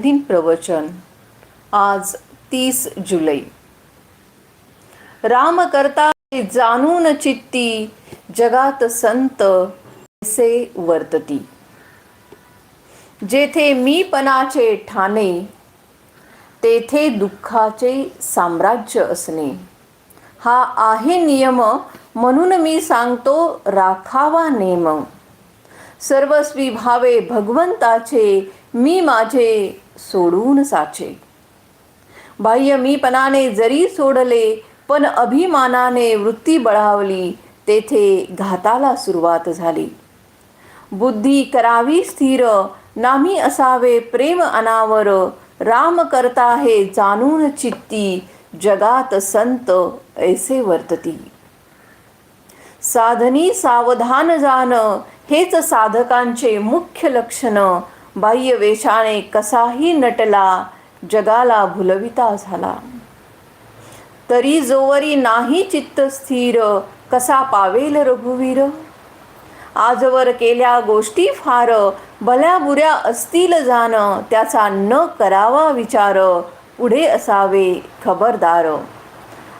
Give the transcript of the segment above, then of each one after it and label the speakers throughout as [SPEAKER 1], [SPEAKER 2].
[SPEAKER 1] दिन प्रवचन. आज तीस जुलै. राम करता जाणून चित्ती जगात संत से वर्तती? जेथे मी पणाचे ठाणे तेथे दुःखाचे साम्राज्य असणे. हा आहे नियम म्हणून मी सांगतो राखावा नेम. सर्वस्वी भावे भगवंताचे मी माझे सोडून साचे. बाह्य मीपणाने जरी सोडले पण अभिमानाने वृत्ती बळावली तेथे घाताला सुरुवात झाली. बुद्धी करावी स्थिर नामी असावे प्रेम अनावर राम करता हे जाणून चित्ती जगात संत ऐसे वर्तती. साधनी सावधान जाण हेच साधकांचे मुख्य लक्षण बाह्य वेशाने कसाही नटला जगाला भुलविता झाला. तरी जोवरी नाही चित्त स्थिर कसा पावेल रघुवीर? आजवर केल्या गोष्टी फार भल्या बुऱ्या असतील जाण त्याचा न करावा विचार पुढे असावे खबरदार.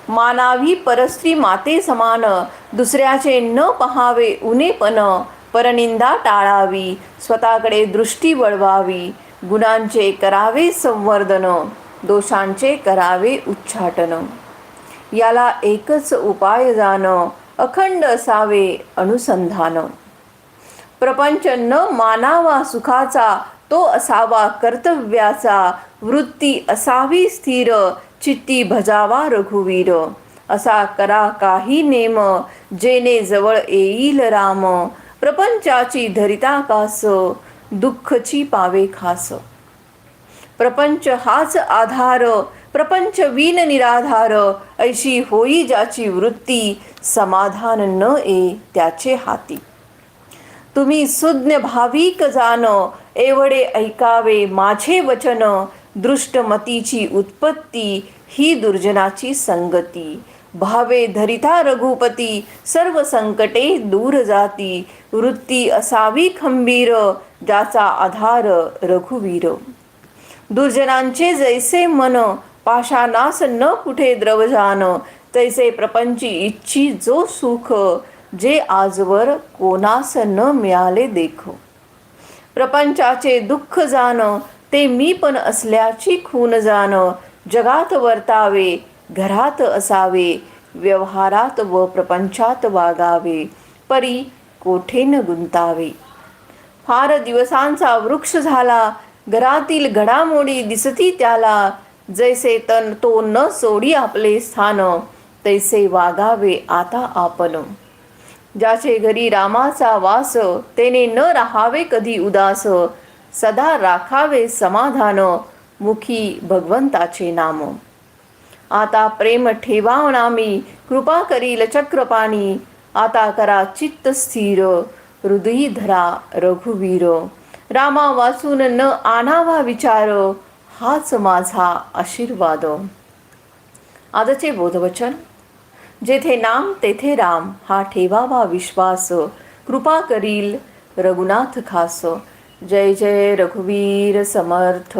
[SPEAKER 1] मानावी परस्त्री माते समान दुसऱ्याचे न पहावे उनेपण परनिंदा टाळावी स्वतःकडे दृष्टी वळवावी गुणांचे करावे संवर्धन दोषांचे करावे उच्चाटन. याला एकच उपाय जाणं अखंड असावे अनुसंधान. प्रपंच न मानावा सुखाचा तो असावा कर्तव्याचा वृत्ती असावी स्थिर चित्ती भजावा रघुवीर. असा करा काही नेम जेने जवळ येईल राम. प्रपंचाची धरिता कास दुःखची पावे खास. प्रपंच हाच आधार प्रपंच विन निराधार ऐशी होई ज्याची वृत्ती समाधान न ए त्याचे हाती. तुम्ही सुज्ञ भाविक जाण एवढे ऐकावे माझे वचन दृष्टमतीची उत्पत्ती ही दुर्जनाची संगती. भावे धरिता रघुपती सर्व संकटे दूर जाती. वृत्ती असावी खंबीर ज्याचा आधार रघुवीर. दुर्जनांचे जैसे मन पाषाणास न कुठे द्रवजान. तैसे प्रपंची इच्छी जो सुख जे आजवर कोणास न मिळाले देख. प्रपंचाचे दुःख जाण ते मी पण असल्याची खून जाण जगात वर्तावे घरात असावे व्यवहारात व प्रपंचात वागावे परी कोठे न गुंतावे? फार दिवसांचा वृक्ष झाला घरातील घडामोडी दिसती त्याला. जैसे तन तो न सोडी आपले स्थान तैसे वागावे आता आपण. ज्याचे घरी रामाचा वास तेने न राहावे कधी उदास. सदा राखावे समाधान मुखी भगवंताचे नाम. आता प्रेम ठेवा नामी कृपा करील चक्रपाणी. आता करा चित्त स्थिर हृदयी धरा रघुवीर. रामा वाचून न आणावा विचार हाच माझा आशीर्वाद. आजचे बोधवचन जेथे नाम तेथे राम हा ठेवावा विश्वास. कृपा करील रघुनाथ खास. जय जय रघुवीर समर्थ.